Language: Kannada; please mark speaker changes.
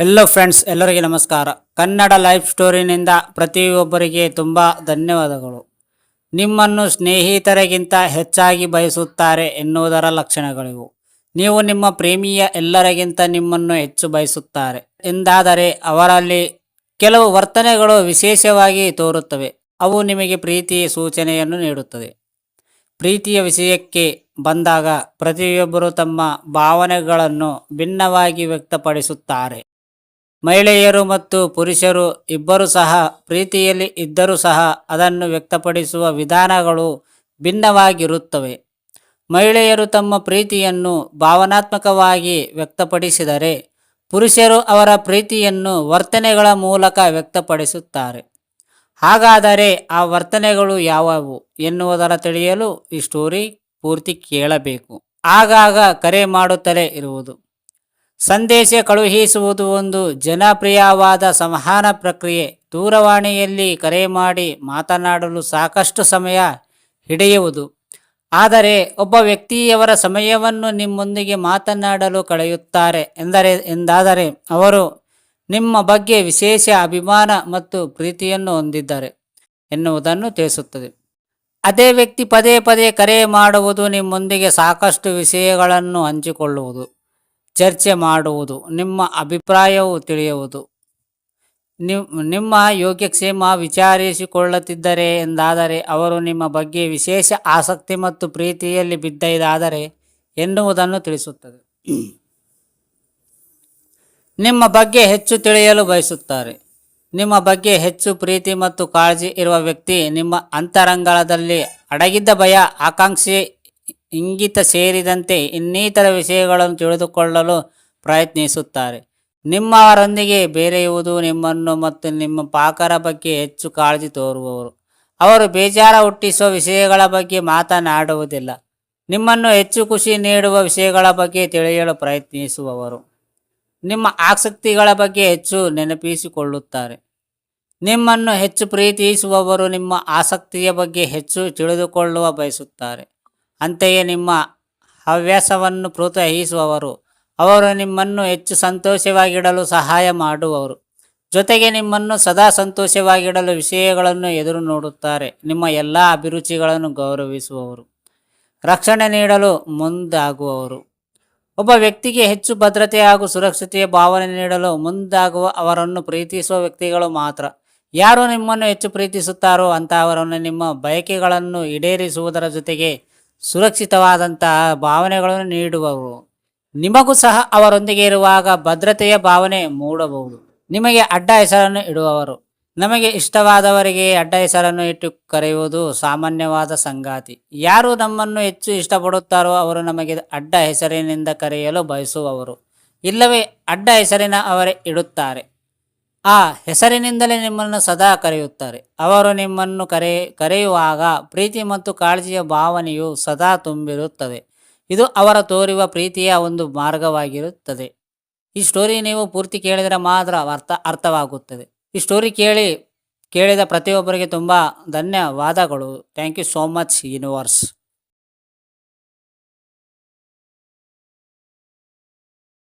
Speaker 1: ಎಲ್ಲೋ ಫ್ರೆಂಡ್ಸ್ ಎಲ್ಲರಿಗೆ ನಮಸ್ಕಾರ. ಕನ್ನಡ ಲೈಫ್ ಸ್ಟೋರಿನಿಂದ ಪ್ರತಿಯೊಬ್ಬರಿಗೆ ತುಂಬ ಧನ್ಯವಾದಗಳು. ನಿಮ್ಮನ್ನು ಸ್ನೇಹಿತರಿಗಿಂತ ಹೆಚ್ಚಾಗಿ ಬಯಸುತ್ತಾರೆ ಎನ್ನುವುದರ ಲಕ್ಷಣಗಳಿವು. ನೀವು ನಿಮ್ಮ ಪ್ರೇಮಿಯ ಎಲ್ಲರಿಗಿಂತ ನಿಮ್ಮನ್ನು ಹೆಚ್ಚು ಬಯಸುತ್ತಾರೆ. ಎಂದಾದರೆ ಅವರಲ್ಲಿ ಕೆಲವು ವರ್ತನೆಗಳು ವಿಶೇಷವಾಗಿ ತೋರುತ್ತವೆ. ಅವು ನಿಮಗೆ ಪ್ರೀತಿಯ ಸೂಚನೆಯನ್ನು ನೀಡುತ್ತದೆ. ಪ್ರೀತಿಯ ವಿಷಯಕ್ಕೆ ಬಂದಾಗ ಪ್ರತಿಯೊಬ್ಬರು ತಮ್ಮ ಭಾವನೆಗಳನ್ನು ಭಿನ್ನವಾಗಿ ವ್ಯಕ್ತಪಡಿಸುತ್ತಾರೆ. ಮಹಿಳೆಯರು ಮತ್ತು ಪುರುಷರು ಇಬ್ಬರು ಸಹ, ಪ್ರೀತಿಯಲ್ಲಿ ಇದ್ದರೂ ಸಹ ಅದನ್ನು ವ್ಯಕ್ತಪಡಿಸುವ ವಿಧಾನಗಳು ಭಿನ್ನವಾಗಿರುತ್ತವೆ. ಮಹಿಳೆಯರು ತಮ್ಮ ಪ್ರೀತಿಯನ್ನು ಭಾವನಾತ್ಮಕವಾಗಿ ವ್ಯಕ್ತಪಡಿಸಿದರೆ, ಪುರುಷರು ಅವರ ಪ್ರೀತಿಯನ್ನು ವರ್ತನೆಗಳ ಮೂಲಕ ವ್ಯಕ್ತಪಡಿಸುತ್ತಾರೆ. ಹಾಗಾದರೆ ಆ ವರ್ತನೆಗಳು ಯಾವುವು ಎನ್ನುವುದರ ತಿಳಿಯಲು ಈ ಸ್ಟೋರಿ ಪೂರ್ತಿ ಕೇಳಬೇಕು. ಆಗಾಗ ಕರೆ ಮಾಡುತ್ತಲೇ ಇರುವುದು. ಸಂದೇಶ ಕಳುಹಿಸುವುದು ಒಂದು ಜನಪ್ರಿಯವಾದ ಸಂವಹನ ಪ್ರಕ್ರಿಯೆ. ದೂರವಾಣಿಯಲ್ಲಿ ಕರೆ ಮಾಡಿ ಮಾತನಾಡಲು ಸಾಕಷ್ಟು ಸಮಯ ಹಿಡಿಯುವುದು. ಆದರೆ ಒಬ್ಬ ವ್ಯಕ್ತಿಯವರ ಸಮಯವನ್ನು ನಿಮ್ಮೊಂದಿಗೆ ಮಾತನಾಡಲು ಕಳೆಯುತ್ತಾರೆ ಎಂದರೆ, ಎಂದಾದರೆ ಅವರು ನಿಮ್ಮ ಬಗ್ಗೆ ವಿಶೇಷ ಅಭಿಮಾನ ಮತ್ತು ಪ್ರೀತಿಯನ್ನು ಹೊಂದಿದ್ದಾರೆ ಎನ್ನುವುದನ್ನು ತಿಳಿಸುತ್ತದೆ. ಅದೇ ವ್ಯಕ್ತಿ ಪದೇ ಪದೇ ಕರೆ ಮಾಡುವುದು ನಿಮ್ಮೊಂದಿಗೆ ಸಾಕಷ್ಟು ವಿಷಯಗಳನ್ನು ಹಂಚಿಕೊಳ್ಳುವುದು. ಚರ್ಚೆ ಮಾಡುವುದು, ನಿಮ್ಮ ಅಭಿಪ್ರಾಯವು ತಿಳಿಯುವುದು. ನಿಮ್- ನಿಮ್ಮ ಯೋಗ್ಯಕ್ಷೇಮ ವಿಚಾರಿಸಿಕೊಳ್ಳುತ್ತಿದ್ದರೆ ಎಂದಾದರೆ ಅವರು ನಿಮ್ಮ ಬಗ್ಗೆ ವಿಶೇಷ ಆಸಕ್ತಿ ಮತ್ತು ಪ್ರೀತಿಯಲ್ಲಿ ಬಿದ್ದಿದ್ದಾದರೆ ಎನ್ನುವುದನ್ನು ತಿಳಿಸುತ್ತದೆ. ನಿಮ್ಮ ಬಗ್ಗೆ ಹೆಚ್ಚು ತಿಳಿಯಲು ಬಯಸುತ್ತಾರೆ. ನಿಮ್ಮ ಬಗ್ಗೆ ಹೆಚ್ಚು ಪ್ರೀತಿ ಮತ್ತು ಕಾಳಜಿ ಇರುವ ವ್ಯಕ್ತಿ ನಿಮ್ಮ ಅಂತರಂಗಳದಲ್ಲಿ ಅಡಗಿದ್ದ ಭಯ, ಆಕಾಂಕ್ಷೆ ಇಂಗಿತ ಸೇರಿದಂತೆ ಇನ್ನಿತರ ವಿಷಯಗಳನ್ನು ತಿಳಿದುಕೊಳ್ಳಲು ಪ್ರಯತ್ನಿಸುತ್ತಾರೆ. ನಿಮ್ಮವರೊಂದಿಗೆ ಬೇರೆಯುವುದು ನಿಮ್ಮನ್ನು ಮತ್ತು ನಿಮ್ಮ ಪಾಕರ ಬಗ್ಗೆ ಹೆಚ್ಚು ಕಾಳಜಿ ತೋರುವವರು. ಅವರು ಬೇಜಾರ ಹುಟ್ಟಿಸುವ ವಿಷಯಗಳ ಬಗ್ಗೆ ಮಾತನಾಡುವುದಿಲ್ಲ. ನಿಮ್ಮನ್ನು ಹೆಚ್ಚು ಖುಷಿ ನೀಡುವ ವಿಷಯಗಳ ಬಗ್ಗೆ ತಿಳಿಯಲು ಪ್ರಯತ್ನಿಸುವವರು. ನಿಮ್ಮ ಆಸಕ್ತಿಗಳ ಬಗ್ಗೆ ಹೆಚ್ಚು ನೆನಪಿಸಿಕೊಳ್ಳುತ್ತಾರೆ. ನಿಮ್ಮನ್ನು ಹೆಚ್ಚು ಪ್ರೀತಿಸುವವರು ನಿಮ್ಮ ಆಸಕ್ತಿಯ ಬಗ್ಗೆ ಹೆಚ್ಚು ತಿಳಿದುಕೊಳ್ಳುವ ಬಯಸುತ್ತಾರೆ. ಅಂತೆಯೇ ನಿಮ್ಮ ಹವ್ಯಾಸವನ್ನು ಪ್ರೋತ್ಸಾಹಿಸುವವರು. ಅವರು ನಿಮ್ಮನ್ನು ಹೆಚ್ಚು ಸಂತೋಷವಾಗಿಡಲು ಸಹಾಯ ಮಾಡುವವರು. ಜೊತೆಗೆ ನಿಮ್ಮನ್ನು ಸದಾ ಸಂತೋಷವಾಗಿಡಲು ವಿಷಯಗಳನ್ನು ಎದುರು ನೋಡುತ್ತಾರೆ. ನಿಮ್ಮ ಎಲ್ಲ ಅಭಿರುಚಿಗಳನ್ನು ಗೌರವಿಸುವವರು. ರಕ್ಷಣೆ ನೀಡಲು ಮುಂದಾಗುವವರು. ಒಬ್ಬ ವ್ಯಕ್ತಿಗೆ ಹೆಚ್ಚು ಭದ್ರತೆ ಹಾಗೂ ಸುರಕ್ಷತೆಯ ಭಾವನೆ ನೀಡಲು ಮುಂದಾಗುವ ಅವರನ್ನು ಪ್ರೀತಿಸುವ ವ್ಯಕ್ತಿಗಳು ಮಾತ್ರ. ಯಾರು ನಿಮ್ಮನ್ನು ಹೆಚ್ಚು ಪ್ರೀತಿಸುತ್ತಾರೋ ಅಂತಹವರನ್ನು ನಿಮ್ಮ ಬಯಕೆಗಳನ್ನು ಈಡೇರಿಸುವುದರ ಜೊತೆಗೆ ಸುರಕ್ಷಿತವಾದಂತಹ ಭಾವನೆಗಳನ್ನು ನೀಡುವವರು ನಿಮಗೂ ಸಹ ಅವರೊಂದಿಗೆ ಇರುವಾಗ ಭದ್ರತೆಯ ಭಾವನೆ ಮೂಡಬಹುದು. ನಿಮಗೆ ಅಡ್ಡ ಹೆಸರನ್ನು ಇಡುವವರು. ನಮಗೆ ಇಷ್ಟವಾದವರಿಗೆ ಅಡ್ಡ ಹೆಸರನ್ನು ಇಟ್ಟು ಕರೆಯುವುದು ಸಾಮಾನ್ಯವಾದ ಸಂಗಾತಿ. ಯಾರು ನಮ್ಮನ್ನು ಹೆಚ್ಚು ಇಷ್ಟಪಡುತ್ತಾರೋ ಅವರು ನಮಗೆ ಅಡ್ಡ ಹೆಸರಿನಿಂದ ಕರೆಯಲು ಬಯಸುವವರು. ಇಲ್ಲವೇ ಅಡ್ಡ ಹೆಸರಿನ ಅವರೇ ಇಡುತ್ತಾರೆ. ಆ ಹೆಸರಿನಿಂದಲೇ ನಿಮ್ಮನ್ನು ಸದಾ ಕರೆಯುತ್ತಾರೆ. ಅವರು ನಿಮ್ಮನ್ನು ಕರೆ, ಕರೆಯುವಾಗ ಪ್ರೀತಿ ಮತ್ತು ಕಾಳಜಿಯ ಭಾವನೆಯು ಸದಾ ತುಂಬಿರುತ್ತದೆ. ಇದು ಅವರ ತೋರುವ ಪ್ರೀತಿಯ ಒಂದು ಮಾರ್ಗವಾಗಿರುತ್ತದೆ. ಈ ಸ್ಟೋರಿ ನೀವು ಪೂರ್ತಿ ಕೇಳಿದರೆ ಮಾತ್ರ ಅರ್ಥ, ಅರ್ಥವಾಗುತ್ತದೆ. ಈ ಸ್ಟೋರಿ ಕೇಳಿ, ಕೇಳಿದ ಪ್ರತಿಯೊಬ್ಬರಿಗೆ ತುಂಬ ಧನ್ಯವಾದಗಳು. Thank you so much universe